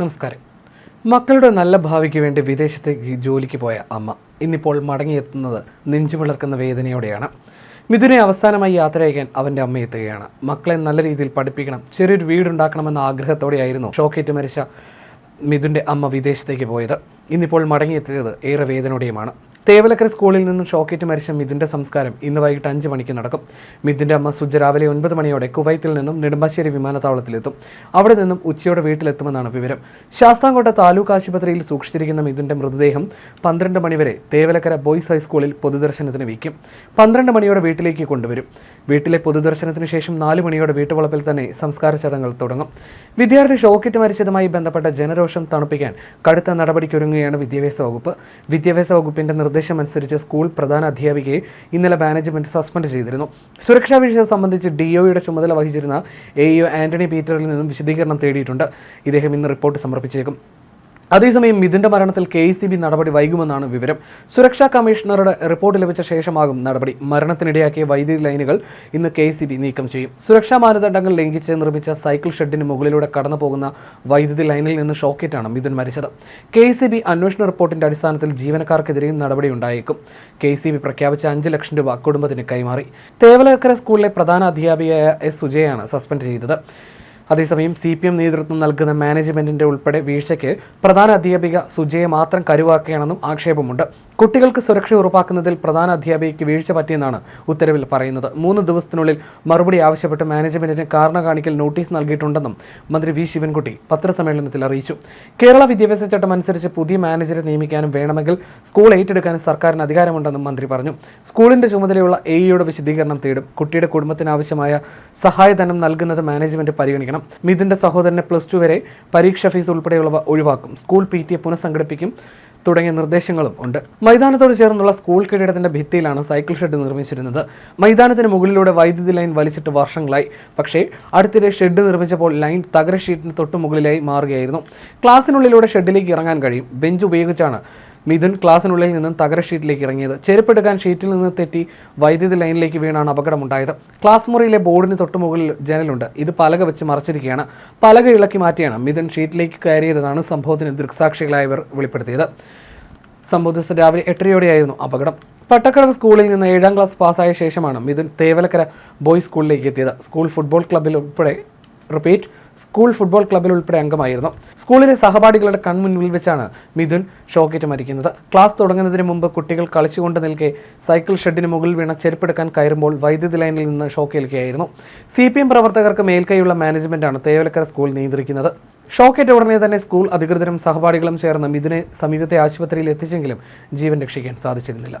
നമസ്കാരം. മക്കളുടെ നല്ല ഭാവിക്ക് വേണ്ടി വിദേശത്തേക്ക് ജോലിക്ക് പോയ അമ്മ ഇന്നിപ്പോൾ മടങ്ങിയെത്തുന്നത് നെഞ്ചു വിളർക്കുന്ന വേദനയോടെയാണ്. മിഥുനെ അവസാനമായി യാത്ര അയക്കാൻ അവന്റെ അമ്മ എത്തുകയാണ്. മക്കളെ നല്ല രീതിയിൽ പഠിപ്പിക്കണം ചെറിയൊരു വീടുണ്ടാക്കണമെന്ന ആഗ്രഹത്തോടെയായിരുന്നു ഷോക്കേറ്റ് മരിച്ച മിഥുന്റെ അമ്മ വിദേശത്തേക്ക് പോയത്. ഇന്നിപ്പോൾ മടങ്ങിയെത്തിയത് ഏറെ വേദനയോടെയുമാണ്. തേവലക്കര സ്കൂളിൽ നിന്നും ഷോക്കേറ്റ് മരിച്ച മിഥുന്റെ സംസ്കാരം ഇന്ന് വൈകിട്ട് അഞ്ച് മണിക്ക് നടക്കും. മിഥുന്റെ അമ്മ സുജ രാവിലെ ഒൻപത് മണിയോടെ കുവൈത്തിൽ നിന്നും നെടുമ്പാശ്ശേരി വിമാനത്താവളത്തിലെത്തും അവിടെ നിന്നും ഉച്ചയോടെ വീട്ടിലെത്തുമെന്നാണ് വിവരം. ശാസ്താംകോട്ട താലൂക്ക് ആശുപത്രിയിൽ സൂക്ഷിച്ചിരിക്കുന്ന മിഥുന്റെ മൃതദേഹം പന്ത്രണ്ട് മണിവരെ തേവലക്കര ബോയ്സ് ഹൈസ്കൂളിൽ പൊതുദർശനത്തിന് വയ്ക്കും. പന്ത്രണ്ട് മണിയോടെ വീട്ടിലേക്ക് കൊണ്ടുവരും. വീട്ടിലെ പൊതുദർശനത്തിന് ശേഷം നാല് മണിയോടെ വീട്ടുവളപ്പിൽ തന്നെ സംസ്കാര ചടങ്ങുകൾ തുടങ്ങും. വിദ്യാർത്ഥി ഷോക്കിറ്റ് മരിച്ചതുമായി ബന്ധപ്പെട്ട ജനരോഷം തണുപ്പിക്കാൻ കടുത്ത നടപടിക്കൊരുങ്ങുകയാണ് വിദ്യാഭ്യാസ വകുപ്പ്. വിദ്യാഭ്യാസ വകുപ്പിന്റെ നിർദ്ദേശമനുസരിച്ച് സ്കൂൾ പ്രധാന അധ്യാപികയെ ഇന്നലെ മാനേജ്മെന്റ് സസ്പെൻഡ് ചെയ്തിരുന്നു. സുരക്ഷാ വീഴ്ച സംബന്ധിച്ച് ഡിഒയുടെ ചുമതല വഹിച്ചിരുന്ന എ ആന്റണി പീറ്ററിൽ നിന്നും വിശദീകരണം തേടിയിട്ടുണ്ട്. ഇദ്ദേഹം ഇന്ന് റിപ്പോർട്ട് സമർപ്പിച്ചേക്കും. അതേസമയം മിഥുന്റെ മരണത്തിൽ കെ സി ബി നടപടി വൈകുമെന്നാണ് വിവരം. സുരക്ഷാ കമ്മീഷണറുടെ റിപ്പോർട്ട് ലഭിച്ച ശേഷമാകും നടപടി. മരണത്തിനിടയാക്കിയ വൈദ്യുതി ലൈനുകൾ ഇന്ന് കെ സി ബി നീക്കം ചെയ്യും. സുരക്ഷാ മാനദണ്ഡങ്ങൾ ലംഘിച്ച് നിർമ്മിച്ച സൈക്കിൾ ഷെഡിന് മുകളിലൂടെ കടന്നു വൈദ്യുതി ലൈനിൽ നിന്ന് ഷോക്കേറ്റാണ് മിഥുൻ മരിച്ചത്. കെ സി ബി അന്വേഷണ റിപ്പോർട്ടിന്റെ അടിസ്ഥാനത്തിൽ ജീവനക്കാർക്കെതിരെയും നടപടി ഉണ്ടായേക്കും. കെ സി ബി പ്രഖ്യാപിച്ച അഞ്ച് ലക്ഷം രൂപ കുടുംബത്തിന് കൈമാറി. തേവലക്കര സ്കൂളിലെ പ്രധാന അധ്യാപികയായ എസ് സുജയാണ് സസ്പെൻഡ് ചെയ്തത്. അതേസമയം സി പി എം നേതൃത്വം നൽകുന്ന മാനേജ്മെന്റിന്റെ ഉൾപ്പെടെ വീഴ്ചയ്ക്ക് പ്രധാന അധ്യാപിക സുജയെ മാത്രം കരുവാക്കുകയാണെന്നും ആക്ഷേപമുണ്ട്. കുട്ടികൾക്ക് സുരക്ഷ ഉറപ്പാക്കുന്നതിൽ പ്രധാന അധ്യാപികയ്ക്ക് വീഴ്ച പറ്റിയെന്നാണ് ഉത്തരവിൽ പറയുന്നത്. മൂന്ന് ദിവസത്തിനുള്ളിൽ മറുപടി ആവശ്യപ്പെട്ട് മാനേജ്മെന്റിന് കാരണ കാണിക്കൽ നോട്ടീസ് നൽകിയിട്ടുണ്ടെന്നും മന്ത്രി വി. ശിവൻകുട്ടി പത്രസമ്മേളനത്തിൽ അറിയിച്ചു. കേരള വിദ്യാഭ്യാസ ചട്ടം അനുസരിച്ച് പുതിയ മാനേജരെ നിയമിക്കാനും വേണമെങ്കിൽ സ്കൂൾ ഏറ്റെടുക്കാനും സർക്കാരിന് അധികാരമുണ്ടെന്നും മന്ത്രി പറഞ്ഞു. സ്കൂളിന്റെ ചുമതലയുള്ള എ ഇയുടെ വിശദീകരണം തേടും. കുട്ടിയുടെ കുടുംബത്തിന് ആവശ്യമായ സഹായധനം നൽകുന്നത് മാനേജ്മെന്റ് പരിഗണിക്കണം. മിഥുന്റെ സഹോദരനെ പ്ലസ് ടു വരെ പരീക്ഷ ഫീസ് ഉൾപ്പെടെയുള്ളവ ഒഴിവാക്കും. സ്കൂൾ പി ടി എ പുനഃസംഘടിപ്പിക്കും. തുടങ്ങിയ നിർദ്ദേശങ്ങളും ഉണ്ട്. മൈതാനത്തോട് ചേർന്നുള്ള സ്കൂൾ കെട്ടിടത്തിന്റെ ഭിത്തിയിലാണ് സൈക്കിൾ ഷെഡ് നിർമ്മിച്ചിരുന്നത്. മൈതാനത്തിന് മുകളിലൂടെ വൈദ്യുതി ലൈൻ വലിച്ചിട്ട് വർഷങ്ങളായി. പക്ഷേ അടുത്തിടെ ഷെഡ് നിർമ്മിച്ചപ്പോൾ ലൈൻ തകര ഷീറ്റിന് തൊട്ടു മുകളിലായി മാറുകയായിരുന്നു. ക്ലാസ്സിനുള്ളിലൂടെ ഷെഡിലേക്ക് ഇറങ്ങാൻ കഴിയും. ബെഞ്ച് ഉപയോഗിച്ചാണ് മിഥുൻ ക്ലാസ്സിനുള്ളിൽ നിന്നും തകര ഷീറ്റിലേക്ക് ഇറങ്ങിയത്. ചെരുപ്പെടുക്കാൻ ഷീറ്റിൽ നിന്ന് തെറ്റി വൈദ്യുതി ലൈനിലേക്ക് വീണാണ് അപകടമുണ്ടായത്. ക്ലാസ് മുറിയിലെ ബോർഡിന് തൊട്ടുമുകളിൽ ജനലുണ്ട്. ഇത് പലക വെച്ച് മറച്ചിരിക്കുകയാണ്. പലക ഇളക്കി മാറ്റിയാണ് മിഥുൻ ഷീറ്റിലേക്ക് കയറിയതെന്നാണ് സംഭവത്തിന് ദൃക്സാക്ഷികളായവർ വെളിപ്പെടുത്തിയത്. സംഭവ ദിവസം രാവിലെ എട്ടരയോടെയായിരുന്നു അപകടം. പട്ടക്കടവ് സ്കൂളിൽ നിന്ന് ഏഴാം ക്ലാസ് പാസ്സായ ശേഷമാണ് മിഥുൻ തേവലക്കര ബോയ്സ് സ്കൂളിലേക്ക് എത്തിയത്. സ്കൂൾ ഫുട്ബോൾ ക്ലബ്ബിൽ ഉൾപ്പെടെ റിപ്പീറ്റ് സ്കൂൾ ഫുട്ബോൾ ക്ലബ്ബിൽ ഉൾപ്പെടെ അംഗമായിരുന്നു. സ്കൂളിലെ സഹപാഠികളുടെ കൺമുന്നിൽ വെച്ചാണ് മിഥുൻ ഷോക്കേറ്റ് മരിക്കുന്നത്. ക്ലാസ് തുടങ്ങുന്നതിന് മുമ്പ് കുട്ടികൾ കളിച്ചുകൊണ്ട് നിൽക്കെ സൈക്കിൾ ഷെഡിന് മുകളിൽ വീണ ചെരുപ്പെടുക്കാൻ കയറുമ്പോൾ വൈദ്യുതി ലൈനിൽ നിന്ന് ഷോക്കേൽക്കുകയായിരുന്നു. സി പി എം പ്രവർത്തകർക്ക് മേൽക്കൈയുള്ള മാനേജ്മെന്റാണ് തേവലക്കര സ്കൂൾ നിയന്ത്രിക്കുന്നത്. ഷോക്കേറ്റ ഉടനെ തന്നെ സ്കൂൾ അധികൃതരും സഹപാഠികളും ചേർന്ന് മിഥുനെ സമീപത്തെ ആശുപത്രിയിൽ എത്തിച്ചെങ്കിലും ജീവൻ രക്ഷിക്കാൻ സാധിച്ചിരുന്നില്ല.